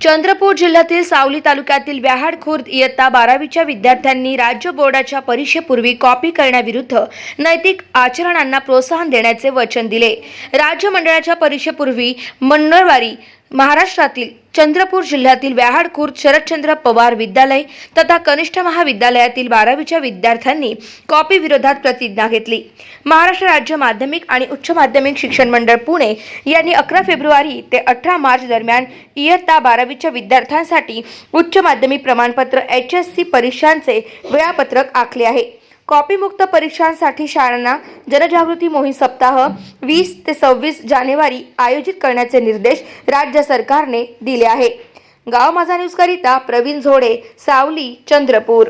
चंद्रपूर जिल्ह्यातील सावली तालुक्यातील व्याहाड खुर्द इयत्ता बारावीच्या विद्यार्थ्यांनी राज्य बोर्डाच्या परीक्षेपूर्वी कॉपी करण्याविरुद्ध नैतिक आचरणांना प्रोत्साहन देण्याचे वचन दिले. राज्य मंडळाच्या परीक्षेपूर्वी मंगळवारी महाराष्ट्रातील चंद्रपूर जिल्ह्यातील व्याहाड खुर्द शरदचंद्र पवार विद्यालय तथा कनिष्ठ महाविद्यालयातील बारावीच्या विद्यार्थ्यांनी कॉपी विरोधात प्रतिज्ञा घेतली. महाराष्ट्र राज्य माध्यमिक आणि उच्च माध्यमिक शिक्षण मंडळ पुणे यांनी अकरा फेब्रुवारी ते अठरा मार्च दरम्यान इयत्ता बारावीच्या विद्यार्थ्यांसाठी उच्च माध्यमिक प्रमाणपत्र एच एस सी परीक्षांचे वेळापत्रक आखले आहे. कॉपीमुक्त परीक्षांसाठी शाळांना जनजागृती मोहीम सप्ताह वीस ते सव्वीस जानेवारी आयोजित करण्याचे निर्देश राज्य सरकारने दिले आहे. गाव माझा न्यूजकरिता प्रवीण झोडे सावली चंद्रपूर.